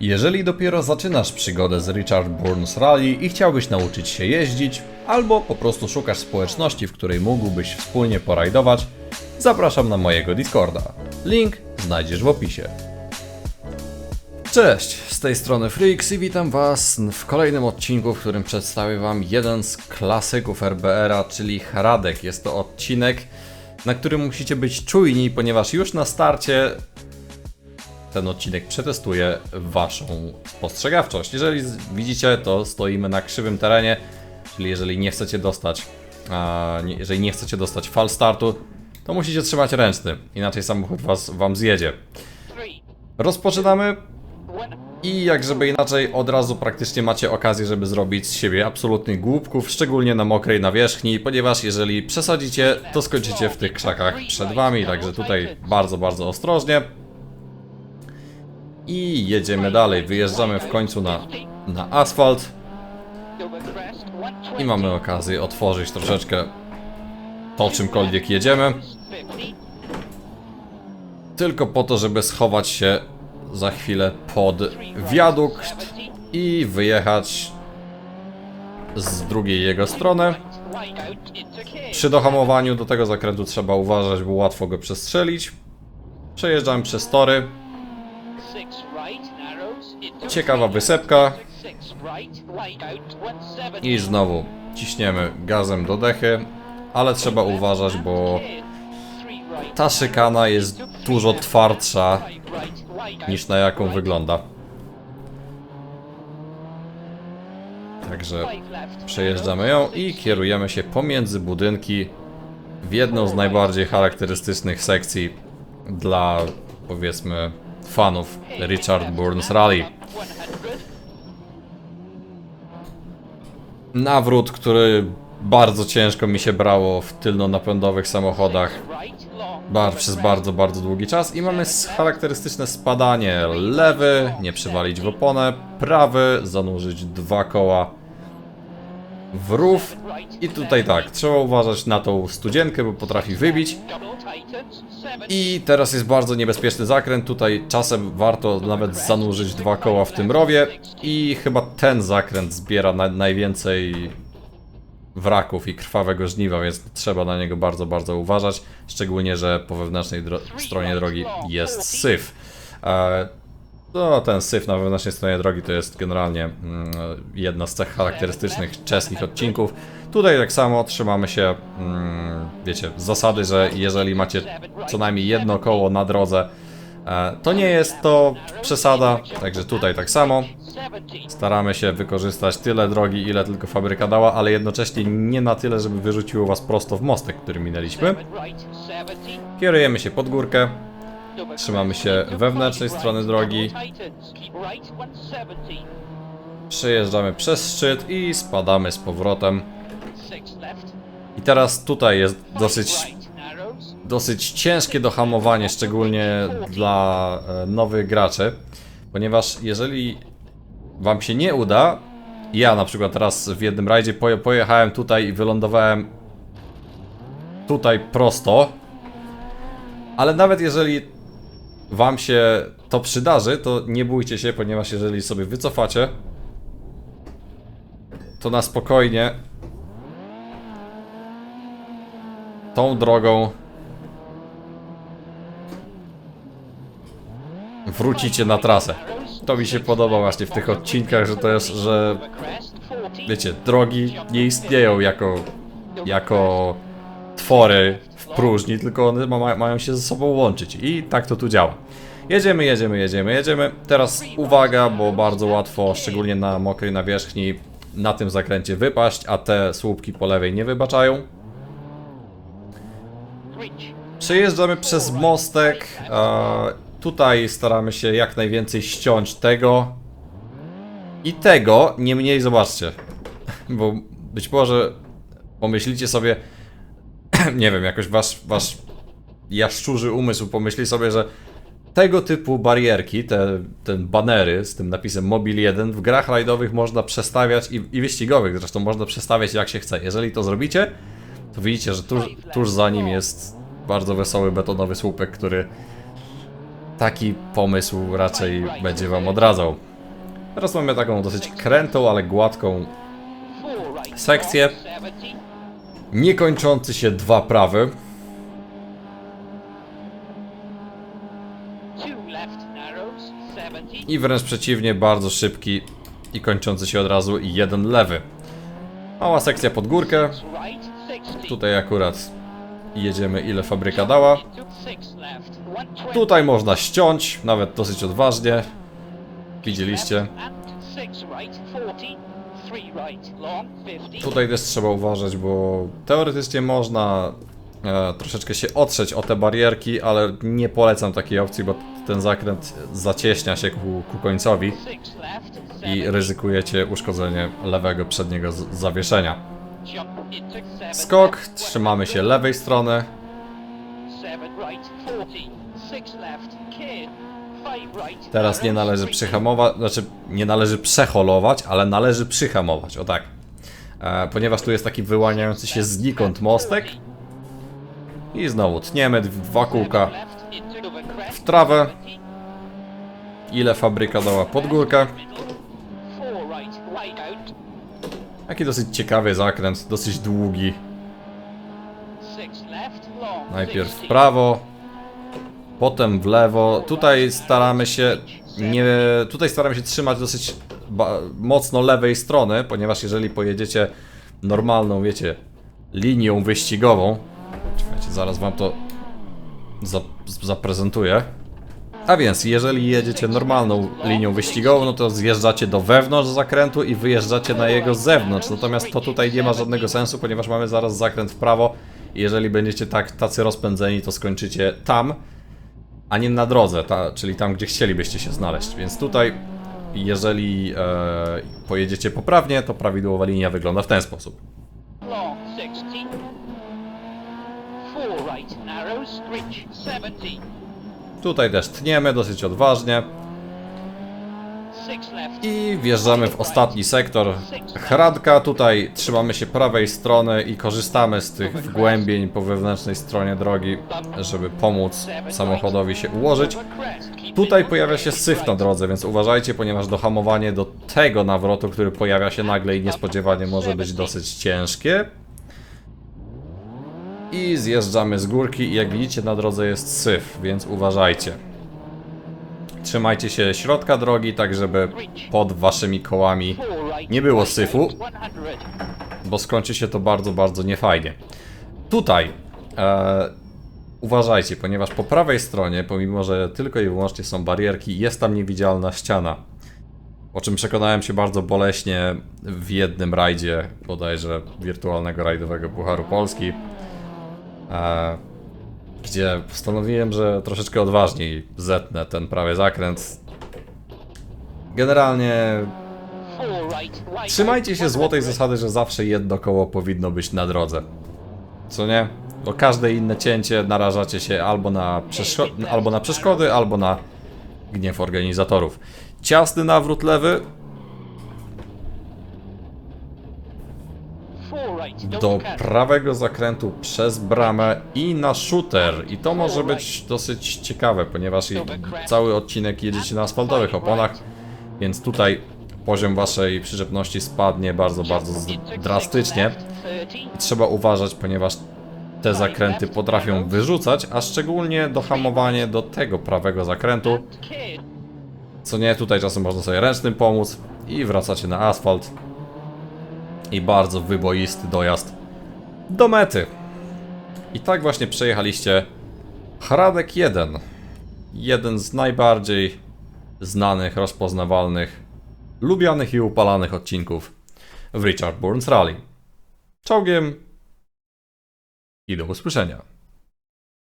Jeżeli dopiero zaczynasz przygodę z Richard Burns Rally i chciałbyś nauczyć się jeździć, albo po prostu szukasz społeczności, w której mógłbyś wspólnie porajdować, zapraszam na mojego Discorda. Link znajdziesz w opisie. Cześć, z tej strony Freaks i witam Was w kolejnym odcinku, w którym przedstawię Wam jeden z klasyków RBR-a, czyli Hradek. Jest to odcinek, na którym musicie być czujni, ponieważ już na starcie ten odcinek przetestuje Waszą spostrzegawczość. Jeżeli widzicie, to stoimy na krzywym terenie, czyli jeżeli nie chcecie dostać, jeżeli nie chcecie dostać fal startu, to musicie trzymać ręczny, inaczej samochód was, Wam zjedzie. Rozpoczynamy i jak żeby inaczej, od razu praktycznie macie okazję, żeby zrobić z siebie absolutnych głupków, szczególnie na mokrej nawierzchni, ponieważ jeżeli przesadzicie, to skończycie w tych krzakach przed wami, także tutaj bardzo, bardzo ostrożnie. I jedziemy dalej, wyjeżdżamy w końcu na, na asfalt i mamy okazję otworzyć troszeczkę to czymkolwiek jedziemy, tylko po to, żeby schować się za chwilę pod wiadukt i wyjechać z drugiej jego strony. Przy dohamowaniu do tego zakrętu trzeba uważać, bo łatwo go przestrzelić. Przejeżdżamy przez tory. Ciekawa wysepka. I znowu ciśniemy gazem do dechy, ale trzeba uważać, bo ta szykana jest dużo twardsza niż na jaką wygląda. Także przejeżdżamy ją i kierujemy się pomiędzy budynki w jedną z najbardziej charakterystycznych sekcji dla powiedzmy fanów Richard Burns Rally. Nawrót, który bardzo ciężko mi się brało w tylno-napędowych samochodach. Bar przez bardzo, bardzo długi czas. I mamy charakterystyczne spadanie lewy, nie przywalić w oponę, prawy, zanurzyć dwa koła w rów i tutaj tak, trzeba uważać na tą studzienkę, bo potrafi wybić i teraz jest bardzo niebezpieczny zakręt, tutaj czasem warto nawet zanurzyć dwa koła w tym rowie i chyba ten zakręt zbiera na, najwięcej wraków i krwawego żniwa, więc trzeba na niego bardzo, bardzo uważać. Szczególnie, że po wewnętrznej dro stronie drogi jest syf. E, no, ten syf na wewnętrznej stronie drogi to jest generalnie mm, jedna z cech charakterystycznych czeskich odcinków. Tutaj tak samo trzymamy się, mm, wiecie, zasady, że jeżeli macie co najmniej jedno koło na drodze, e, to nie jest to przesada, także tutaj tak samo. Staramy się wykorzystać tyle drogi, ile tylko fabryka dała, ale jednocześnie nie na tyle, żeby wyrzuciło was prosto w mostek, który minęliśmy. Kierujemy się pod górkę, trzymamy się wewnętrznej strony drogi, przejeżdżamy przez szczyt i spadamy z powrotem. I teraz tutaj jest dosyć, dosyć ciężkie do hamowania, szczególnie dla e, nowych graczy, ponieważ jeżeli wam się nie uda, ja na przykład teraz w jednym rajdzie poje, pojechałem tutaj i wylądowałem tutaj prosto, ale nawet jeżeli wam się to przydarzy, to nie bójcie się, ponieważ jeżeli sobie wycofacie, to na spokojnie tą drogą wrócicie na trasę. To mi się podoba właśnie w tych odcinkach, że to jest, że wiecie, drogi nie istnieją jako, jako twory w próżni, tylko one ma, mają się ze sobą łączyć i tak to tu działa. Jedziemy, jedziemy, jedziemy, jedziemy. Teraz uwaga, bo bardzo łatwo, szczególnie na mokrej nawierzchni, na tym zakręcie wypaść, a te słupki po lewej nie wybaczają. Przejeżdżamy przez mostek. E, tutaj staramy się jak najwięcej ściąć tego i tego. Niemniej zobaczcie, bo być może pomyślicie sobie, nie wiem, jakoś wasz, wasz jaszczurzy umysł pomyśli sobie, że tego typu barierki, te, te banery z tym napisem Mobil 1 w grach rajdowych można przestawiać i, i wyścigowych zresztą można przestawiać jak się chce. Jeżeli to zrobicie, to widzicie, że tuż, tuż za nim jest bardzo wesoły betonowy słupek, który taki pomysł raczej będzie wam odradzał. Teraz mamy taką dosyć krętą, ale gładką sekcję. Niekończący się dwa prawy. I wręcz przeciwnie, bardzo szybki i kończący się od razu jeden lewy. Mała sekcja pod górkę. Tutaj akurat jedziemy ile fabryka dała. Tutaj można ściąć, nawet dosyć odważnie. Widzieliście. Tutaj też trzeba uważać, bo teoretycznie można e, troszeczkę się otrzeć o te barierki, ale nie polecam takiej opcji, bo ten zakręt zacieśnia się ku, ku końcowi i ryzykujecie uszkodzenie lewego przedniego zawieszenia. Skok, trzymamy się lewej strony. Teraz nie należy przyhamować, znaczy nie należy przeholować, ale należy przyhamować, o tak. E, ponieważ tu jest taki wyłaniający się znikąd mostek. I znowu tniemy dwa kółka w trawę. Ile fabryka dała pod górkę. Taki dosyć ciekawy zakręt, dosyć długi. Najpierw w prawo, potem w lewo. Tutaj staramy się nie, tutaj staramy się trzymać dosyć mocno lewej strony, ponieważ jeżeli pojedziecie normalną, wiecie, linią wyścigową, czekajcie, zaraz wam to za, zaprezentuję. A więc, jeżeli jedziecie normalną linią wyścigową, no to zjeżdżacie do wewnątrz zakrętu i wyjeżdżacie na jego zewnątrz. Natomiast to tutaj nie ma żadnego sensu, ponieważ mamy zaraz zakręt w prawo. Jeżeli będziecie tak tacy rozpędzeni, to skończycie tam, a nie na drodze, ta, czyli tam, gdzie chcielibyście się znaleźć. Więc tutaj, jeżeli e, pojedziecie poprawnie, to prawidłowa linia wygląda w ten sposób. Long 60. Four right narrow, stretch 70. Tutaj też tniemy dosyć odważnie. I wjeżdżamy w ostatni sektor Hradka. Tutaj trzymamy się prawej strony i korzystamy z tych wgłębień po wewnętrznej stronie drogi, żeby pomóc samochodowi się ułożyć. Tutaj pojawia się syf na drodze, więc uważajcie, ponieważ dohamowanie do tego nawrotu, który pojawia się nagle i niespodziewanie może być dosyć ciężkie. I zjeżdżamy z górki i jak widzicie na drodze jest syf, więc uważajcie. Trzymajcie się środka drogi, tak żeby pod waszymi kołami nie było syfu, out, 100. bo skończy się to bardzo, bardzo niefajnie. Tutaj e, uważajcie, ponieważ po prawej stronie, pomimo że tylko i wyłącznie są barierki, jest tam niewidzialna ściana. O czym przekonałem się bardzo boleśnie w jednym rajdzie, bodajże wirtualnego rajdowego Pucharu Polski, e, gdzie postanowiłem, że troszeczkę odważniej zetnę ten prawy zakręt. Generalnie Trzymajcie się złotej 100. zasady, że zawsze jedno koło powinno być na drodze. Co nie? Bo każde inne cięcie narażacie się albo na, albo na przeszkody, albo na gniew organizatorów. Ciasny nawrót lewy Four right. Do prawego zakrętu przez bramę i na shooter. I to może być dosyć ciekawe, ponieważ i cały odcinek jedziecie na asfaltowych oponach, więc tutaj poziom waszej przyczepności spadnie bardzo, bardzo drastycznie. left, 30. Trzeba uważać, ponieważ te zakręty potrafią wyrzucać, a szczególnie dohamowanie do tego prawego zakrętu, co nie, tutaj czasem można sobie ręcznym pomóc i wracacie na asfalt i bardzo wyboisty dojazd do mety. I tak właśnie przejechaliście Hradek 1. Jeden z najbardziej znanych, rozpoznawalnych, lubianych i upalanych odcinków w Richard Burns Rally. Czołgiem i do usłyszenia.